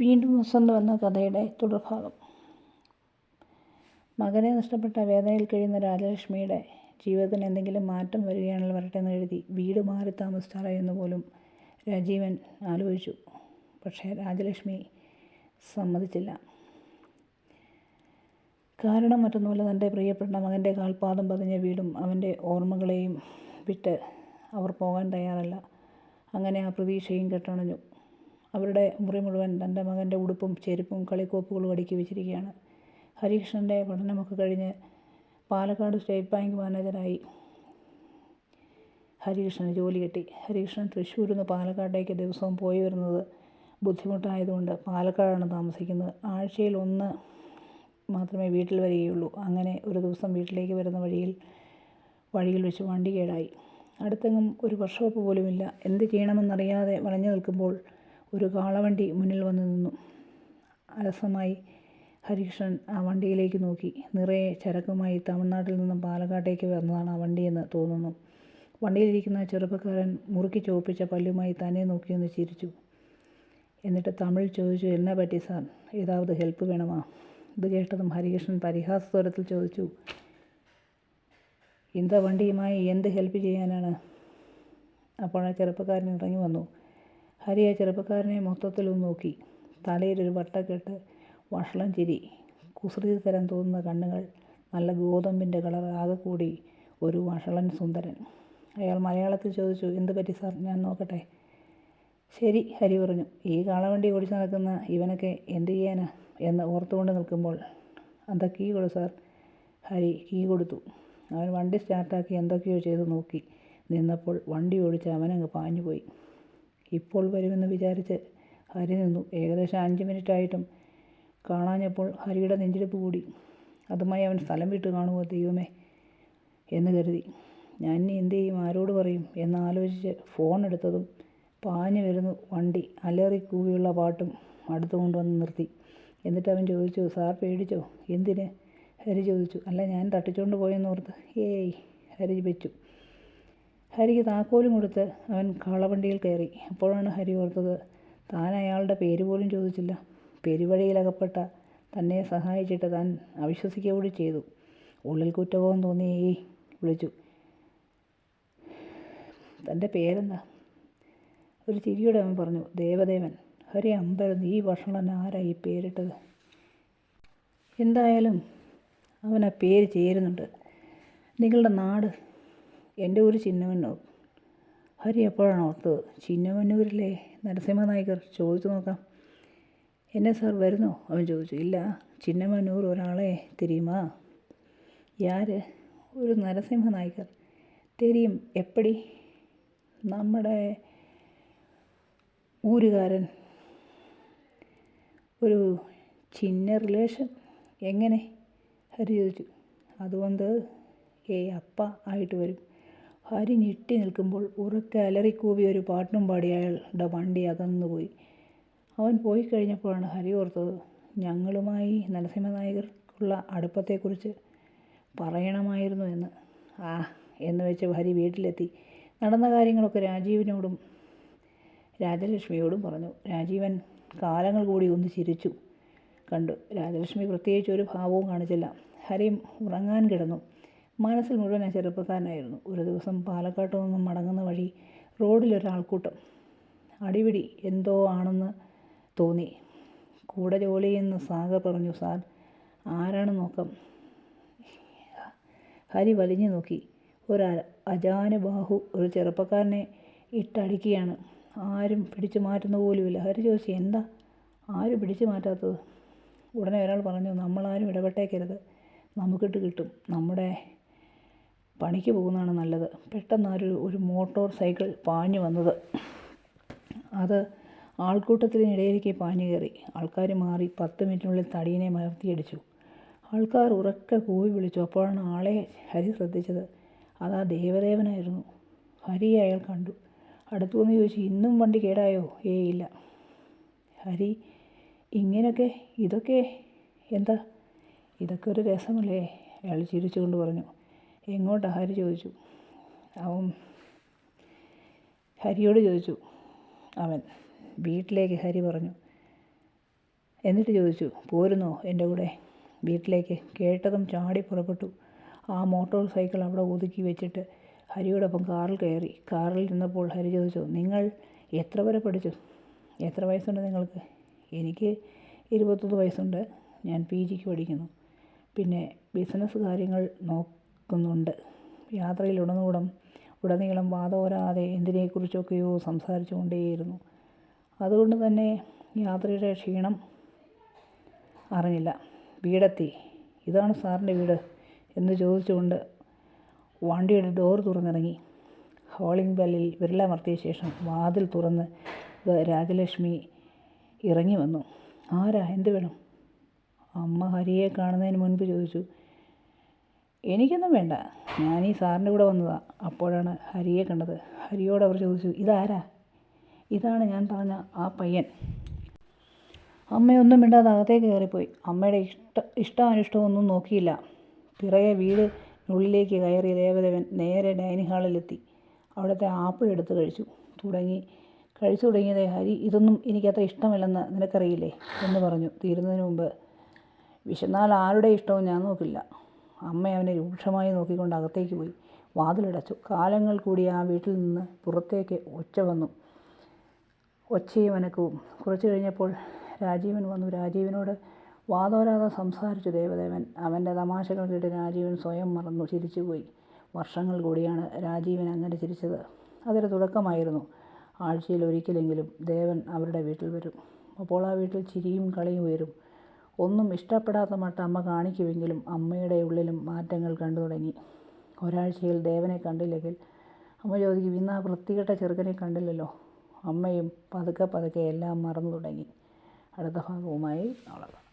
വീണ്ടും വസന്ത് വന്ന കഥയുടെ തുടർഭാഗം. മകനെ നഷ്ടപ്പെട്ട വേദനയിൽ കഴിയുന്ന രാജലക്ഷ്മിയുടെ ജീവിതത്തിന് എന്തെങ്കിലും മാറ്റം വരികയാണെങ്കിൽ വരട്ടെ എന്ന് എഴുതി വീട് മാറി താമസിച്ചാറോ എന്ന് പോലും രാജീവൻ ആലോചിച്ചു. പക്ഷേ രാജലക്ഷ്മി സമ്മതിച്ചില്ല. കാരണം മറ്റൊന്നുമല്ല തന്റെ പ്രിയപ്പെട്ട മകന്റെ കാൽപാദം പതിഞ്ഞ വീടും അവന്റെ ഓർമ്മകളെയും വിട്ട് അവർ പോകാൻ തയ്യാറല്ല. അങ്ങനെ ആ പ്രതീക്ഷയും കെട്ടണഞ്ഞു. അവരുടെ മുറി മുഴുവൻ തന്റെ മകന്റെ ഉടുപ്പും ചെരുപ്പും കളിക്കോപ്പുകളും അടുക്കി വെച്ചിരിക്കുകയാണ്. ഹരികൃഷ്ണന്റെ പഠനമൊക്കെ കഴിഞ്ഞ് പാലക്കാട് സ്റ്റേറ്റ് ബാങ്ക് മാനേജരായി. ഹരികൃഷ്ണന് ജോലി കിട്ടി. ഹരികൃഷ്ണൻ തൃശ്ശൂരിൽ നിന്ന് പാലക്കാട്ടേക്ക് ദിവസവും പോയി വരുന്നത് ബുദ്ധിമുട്ടായതുകൊണ്ട് പാലക്കാടാണ് താമസിക്കുന്നത്. ആഴ്ചയിൽ ഒന്ന് മാത്രമേ വീട്ടിൽ വരികയുള്ളൂ. അങ്ങനെ ഒരു ദിവസം വീട്ടിലേക്ക് വരുന്ന വഴിയിൽ വഴിയിൽ വെച്ച് വണ്ടി കേടായി. അടുത്തെങ്ങും ഒരു വർഷോപ്പ് പോലുമില്ല. എന്ത് ചെയ്യണമെന്നറിയാതെ വളഞ്ഞു നിൽക്കുമ്പോൾ ഒരു കാളവണ്ടി മുന്നിൽ വന്ന് നിന്നു. അലസമായി ഹരികൃഷ്ണൻ ആ വണ്ടിയിലേക്ക് നോക്കി. നിറയെ ചരക്കുമായി തമിഴ്നാട്ടിൽ നിന്നും പാലക്കാട്ടേക്ക് വന്നതാണ് ആ വണ്ടിയെന്ന് തോന്നുന്നു. വണ്ടിയിലിരിക്കുന്ന ചെറുപ്പക്കാരൻ മുറുക്കി ചോപ്പിച്ച പല്ലുമായി തന്നെ നോക്കിയൊന്ന് ചിരിച്ചു. എന്നിട്ട് തമിഴ് ചോദിച്ചു എന്നെ പറ്റി സാർ? ഏതാവത് ഹെൽപ്പ് വേണമാ? ഇത് കേട്ടതും ഹരികൃഷ്ണൻ പരിഹാസസ്വരത്തിൽ ചോദിച്ചു ഇന്ത വണ്ടിയുമായി എന്ത് ഹെൽപ്പ് ചെയ്യാനാണ്? അപ്പോൾ ആ ചെറുപ്പക്കാരൻ ഇറങ്ങി വന്നു. ഹരി ആ ചെറുപ്പക്കാരനെ മൊത്തത്തിലൊന്ന് നോക്കി. തലയിലൊരു വട്ടക്കെട്ട് വഷളം ചിരി. കുസൃതി തരം തോന്നുന്ന കണ്ണുകൾ നല്ല ഗോതമ്പിന്റെ കളർ ആകെ കൂടി ഒരു വഷളൻ സുന്ദരൻ. അയാൾ മലയാളത്തിൽ ചോദിച്ചു എന്ത് പറ്റി സാർ? ഞാൻ നോക്കട്ടെ. ശരി ഹരി പറഞ്ഞു. ഈ കാളവണ്ടി ഓടിച്ചു നടക്കുന്ന ഇവനൊക്കെ എന്ത് ചെയ്യാനാ? എന്ന് ഓർത്തുകൊണ്ട് നിൽക്കുമ്പോൾ എന്താ കീ കൊടു സാർ? ഹരി കീ കൊടുത്തു. അവൻ വണ്ടി സ്റ്റാർട്ടാക്കി എന്തൊക്കെയോ ചെയ്ത് നോക്കി. നിന്നപ്പോൾ വണ്ടി ഓടിച്ച് അവനങ്ങ് പാഞ്ഞുപോയി. ഇപ്പോൾ വരുമെന്ന് വിചാരിച്ച് ഹരി നിന്നു. ഏകദേശം അഞ്ച് മിനിറ്റായിട്ടും കാണാഞ്ഞപ്പോൾ ഹരിയുടെ നെഞ്ചിടിപ്പ് കൂടി. അതുമായി അവൻ സ്ഥലം വിട്ട് കാണുമോ ദൈവമേ എന്ന് കരുതി. ഞാൻ ഇനി എന്ത് ചെയ്യും? ആരോട് പറയും? എന്ന് ആലോചിച്ച് ഫോൺ എടുത്തതും പാഞ്ഞു വരുന്നു വണ്ടി അലറി കൂവിയുള്ള പാട്ടും അടുത്ത് കൊണ്ടുവന്ന് നിർത്തി. എന്നിട്ട് അവൻ ചോദിച്ചു സാർ പേടിച്ചോ? എന്തിന്? ഹരി ചോദിച്ചു അല്ല ഞാൻ തട്ടിച്ചുകൊണ്ട് പോയെന്ന് ഓർത്ത്. ഏയ് ഹരി വെച്ചു. ഹരിക്ക് താക്കോലും കൊടുത്ത് അവൻ കാളവണ്ടിയിൽ കയറി. അപ്പോഴാണ് ഹരി ഓർത്തത് താൻ അയാളുടെ പേര് പോലും ചോദിച്ചില്ല. പെരുവഴിയിലകപ്പെട്ട തന്നെ സഹായിച്ചിട്ട് താൻ അവിശ്വസിക്കുക കൂടി ചെയ്തു. ഉള്ളിൽ കുറ്റബോധം തോന്നി വിളിച്ചു. തന്റെ പേരെന്താ? ഒരു ചിരിയോടെ അവൻ പറഞ്ഞു ദേവദേവൻ ഹരി അമ്പരന്ന് ഈ ഭക്ഷണം ആരാ ഈ പേരിട്ടത്? എന്തായാലും അവൻ ആ പേര് ചേരുന്നുണ്ട്. നിങ്ങളുടെ നാട് എന്റെ ഊര് ചിന്നമന്നൂർ. ഹരി എപ്പോഴാണ് ഓർത്തത്? ചിന്നമന്നൂരിലെ നരസിംഹ നായകർ ചോദിച്ചു നോക്കാം. എന്നെ സാർ വരുന്നോ? അവൻ ചോദിച്ചു. ഇല്ല ചിന്നമന്നൂർ ഒരാളെ തെരിയുമാ? യാര്? ഒരു നരസിംഹ നായകർ തെരിയും എപ്പടി? നമ്മുടെ ഊരുകാരൻ. ഒരു ചിന്ന റിലേഷൻ? എങ്ങനെ? ഹരി ചോദിച്ചു. അതുകൊണ്ട് ഏ അപ്പ ആയിട്ട് വരും. ഹരി ഞെട്ടി നിൽക്കുമ്പോൾ ഉറക്കെ അലറിക്കൂവി ഒരു പാട്ടും പാടി അയാളുടെ വണ്ടി അകന്നുപോയി. അവൻ പോയി കഴിഞ്ഞപ്പോഴാണ് ഹരി ഓർത്തത് ഞങ്ങളുമായി നരസിംഹ നായകർക്കുള്ള അടുപ്പത്തെക്കുറിച്ച് പറയണമായിരുന്നു എന്ന്. ആ എന്ന് വെച്ച് ഹരി വീട്ടിലെത്തി. നടന്ന കാര്യങ്ങളൊക്കെ രാജീവിനോടും രാജലക്ഷ്മിയോടും പറഞ്ഞു. രാജീവൻ കാലങ്ങൾ കൂടി ഒന്ന് ചിരിച്ചു. കണ്ടു. രാജലക്ഷ്മി പ്രത്യേകിച്ച് ഒരു ഭാവവും കാണിച്ചില്ല. ഹരി ഉറങ്ങാൻ കിടന്നു. മനസ്സിൽ മുഴുവൻ ആ ചെറുപ്പക്കാരനായിരുന്നു. ഒരു ദിവസം പാലക്കാട്ട് നിന്നും മടങ്ങുന്ന വഴി റോഡിലൊരാൾക്കൂട്ടം അടിപിടി എന്തോ ആണെന്ന് തോന്നി. കൂടെ ജോലി ചെയ്യുന്ന സാഗർ പറഞ്ഞു സാർ ആരാണ് നോക്കം? ഹരി വലിഞ്ഞു നോക്കി. ഒരു അജാനുബാഹു ഒരു ചെറുപ്പക്കാരനെ ഇട്ടടിക്കുകയാണ്. ആരും പിടിച്ചു മാറ്റുന്ന പോലുമില്ല. ഹരി ചോദിച്ചു എന്താ? ആരും പിടിച്ചു മാറ്റാത്തത്? ഉടനെ ഒരാൾ പറഞ്ഞു നമ്മളാരും ഇടപെട്ടേക്കരുത്. നമുക്കിട്ട് കിട്ടും. നമ്മുടെ പണിക്ക് പോകുന്നതാണ് നല്ലത്. പെട്ടെന്ന് ഒരു ഒരു മോട്ടോർ സൈക്കിൾ പാഞ്ഞു വന്നത്. അത് ആൾക്കൂട്ടത്തിനിടയിലേക്ക് പാഞ്ഞു കയറി. ആൾക്കാർ മാറി പത്ത് മിനിറ്റിനുള്ളിൽ തടിയനെ മലർത്തിയടിച്ചു. ആൾക്കാർ ഉറക്കെ കൂവി വിളിച്ചു. അപ്പോഴാണ് ആളെ ഹരി ശ്രദ്ധിച്ചത്. അതാ ദേവദേവനായിരുന്നു. ഹരി അയാൾ കണ്ടു. അടുത്തു വന്ന് ചോദിച്ചു ഇന്നും വണ്ടി കേടായോ? ഏ ഇല്ല. ഹരി ഇങ്ങനെയൊക്കെ ഇതൊക്കെ എന്താ? ഇതൊക്കെ ഒരു രസമല്ലേ? അയാൾ ചിരിച്ചുകൊണ്ട് പറഞ്ഞു. എങ്ങോട്ടാ ഹരി ചോദിച്ചു. അവൻ ഹരിയോട് ചോദിച്ചു. അവൻ വീട്ടിലേക്ക് ഹരി പറഞ്ഞു. എന്നിട്ട് ചോദിച്ചു പോരുന്നോ എന്റെ കൂടെ? വീട്ടിലേക്ക് കേട്ടതും ചാടി പുറപ്പെട്ടു. ആ മോട്ടോർ സൈക്കിൾ അവിടെ ഒതുക്കി വെച്ചിട്ട് ഹരിയോടൊപ്പം കാറിൽ കയറി. കാറിൽ നിന്നപ്പോൾ ഹരി ചോദിച്ചു നിങ്ങൾ എത്ര വരെ പഠിച്ചു? എത്ര വയസ്സുണ്ട് നിങ്ങൾക്ക്? എനിക്ക് ഇരുപത്തൊന്ന് വയസ്സുണ്ട്. ഞാൻ പി ജിക്ക് പഠിക്കുന്നു. പിന്നെ ബിസിനസ് കാര്യങ്ങൾ നോക്കുന്നുണ്ട് യാത്രയിൽ ഉടനീളം ഉടനീളം വാതോരാതെ എന്തിനെക്കുറിച്ചൊക്കെയോ സംസാരിച്ചു കൊണ്ടേയിരുന്നു അതുകൊണ്ട് തന്നെ യാത്രയുടെ ക്ഷീണം അറിഞ്ഞില്ല. വീടെത്തി. ഇതാണ് സാറിന്റെ വീട് എന്ന് ചോദിച്ചുകൊണ്ട് വണ്ടിയുടെ ഡോർ തുറന്നിറങ്ങി. ഹോളിംഗ് ബെല്ലിൽ വിരലമർത്തിയ ശേഷം വാതിൽ തുറന്ന് രാജലക്ഷ്മി ഇറങ്ങി വന്നു. ആരാ? എന്ത് വേണം? അമ്മ ഹരിയെ കാണുന്നതിന് മുൻപ് ചോദിച്ചു. എനിക്കൊന്നും വേണ്ട. ഞാൻ ഈ സാറിന്റെ കൂടെ വന്നതാണ് അപ്പോഴാണ് ഹരിയെ കണ്ടത്. ഹരിയോട് അവർ ചോദിച്ചു ഇതാരാ? ഇതാണ് ഞാൻ പറഞ്ഞ ആ പയ്യൻ. അമ്മയൊന്നും മിണ്ടാതെ അകത്തേക്ക് കയറിപ്പോയി. അമ്മയുടെ ഇഷ്ട ഇഷ്ടം ഒന്നും നോക്കിയില്ല. പിറകെ വീടിനുള്ളിലേക്ക് കയറി ദേവദേവൻ നേരെ ഡൈനിങ് ഹാളിലെത്തി. അവിടുത്തെ ആപ്പിൾ എടുത്ത് കഴിച്ചു. തുടങ്ങി. കഴിച്ചു തുടങ്ങിയത് ഹരി ഇതൊന്നും എനിക്കത്ര ഇഷ്ടമല്ലെന്ന് നിനക്കറിയില്ലേ? എന്ന് പറഞ്ഞു. തീരുന്നതിന് മുമ്പ്. വിശന്നാൽ ആരുടെ ഇഷ്ടവും ഞാൻ നോക്കില്ല. അമ്മ അവനെ രൂക്ഷമായി നോക്കിക്കൊണ്ട് അകത്തേക്ക് പോയി. വാതിലടച്ചു. കാലങ്ങൾ കൂടി ആ വീട്ടിൽ നിന്ന് പുറത്തേക്ക് ഒച്ച വന്നു. ഒച്ചയും അനക്കവും. കുറച്ചു കഴിഞ്ഞപ്പോൾ രാജീവൻ വന്നു. രാജീവനോട് വാതോരാതെ സംസാരിച്ചു ദേവദേവൻ. അവന്റെ തമാശകൾ കേട്ട് രാജീവൻ സ്വയം മറന്നു ചിരിച്ചുപോയി വർഷങ്ങൾ കൂടിയാണ് രാജീവൻ അങ്ങനെ ചിരിച്ചത്. അതൊരു തുടക്കമായിരുന്നു. ആഴ്ചയിൽ ഒരിക്കലെങ്കിലും ദേവൻ അവരുടെ വീട്ടിൽ വരും. അപ്പോൾ ആ വീട്ടിൽ ചിരിയും കളിയും ഉയരും. ഒന്നും ഇഷ്ടപ്പെടാത്ത മട്ട അമ്മ കാണിക്കുമെങ്കിലും അമ്മയുടെ ഉള്ളിലും മാറ്റങ്ങൾ കണ്ടു തുടങ്ങി. ഒരാഴ്ചയിൽ ദേവനെ കണ്ടില്ലെങ്കിൽ അമ്മ ചോദിക്കും ഇന്ന് ആ വൃത്തികെട്ട ചെറുക്കനെ കണ്ടില്ലല്ലോ? അമ്മയും പതുക്കെ പതുക്കെ എല്ലാം മറന്നു തുടങ്ങി. അടുത്ത ഭാഗവുമായി നാളെ